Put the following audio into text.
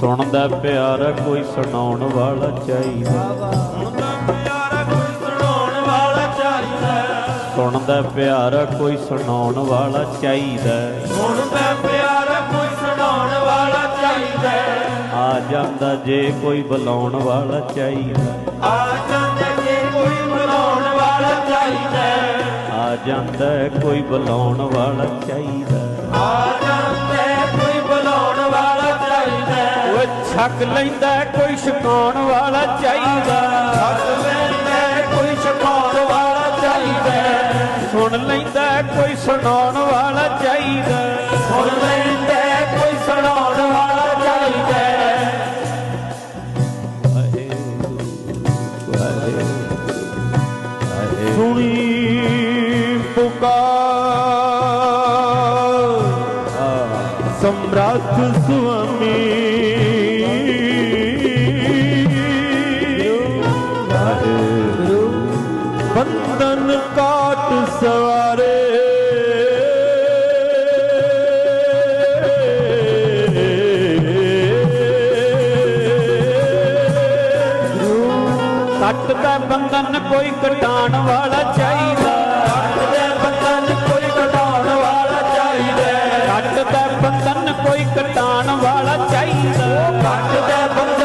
ਸੁਣਦਾ ਪਿਆਰਾ ਕੋਈ ਸੁਣਾਉਣ ਵਾਲਾ ਚਾਹੀਦਾ। ਸੁਣਦਾ ਪਿਆਰਾ ਕੋਈ ਸੁਣਾਉਣ ਵਾਲਾ ਚਾਹੀਦਾ। ਸੁਣਦਾ ਪਿਆਰਾ ਕੋਈ ਸੁਣਾਉਣ ਵਾਲਾ ਚਾਹੀਦਾ। ਸੁਣਦਾ ਪਿਆਰਾ ਕੋਈ ਸੁਣਾਉਣ ਵਾਲਾ ਚਾਹੀਦਾ ਆ ਜਾਂਦਾ ਜੇ ਕੋਈ ਬੁਲਾਉਣ ਵਾਲਾ ਚਾਹੀਦਾ। ਆ ਜਾਂਦਾ ਜੇ ਕੋਈ ਬੁਲਾਉਣ ਵਾਲਾ ਚਾਹੀਦਾ। ਆ ਜਾਂਦਾ ਕੋਈ ਬੁਲਾਉਣ ਵਾਲਾ ਚਾਹੀਦਾ। ਆ ਛੱਕ ਲੈਂਦਾ ਕੋਈ ਛਕਾਉਣ ਵਾਲਾ ਚਾਹੀਦਾ। ਹੱਥ ਲੈਂਦਾ ਕੋਈ ਛਕਾਉਣ ਵਾਲਾ ਚਾਹੀਦਾ। ਸੁਣ ਲੈਂਦਾ ਕੋਈ ਸੁਣਾਉਣ ਵਾਲਾ ਚਾਹੀਦਾ। ਸੁਣ ਲੈਂਦਾ ਕੋਈ ਸੁਣਾਉਣ ਵਾਲਾ ਚਾਹੀਦਾ। ਸੁਣੀ ਪੁਕਾਰ ਸਮਰੱਥ ਸੁਆਮੀ ਬੰਧਨ ਕਾਟ ਸਵਾਰੇ ਕੱਟ ਦਾ ਬੰਧਨ ਕੋਈ ਕਟਾਣ ਵਾਲਾ ਚਾਹੀਦਾ ਜਾਂਦਾ ਕੱਟਦਾ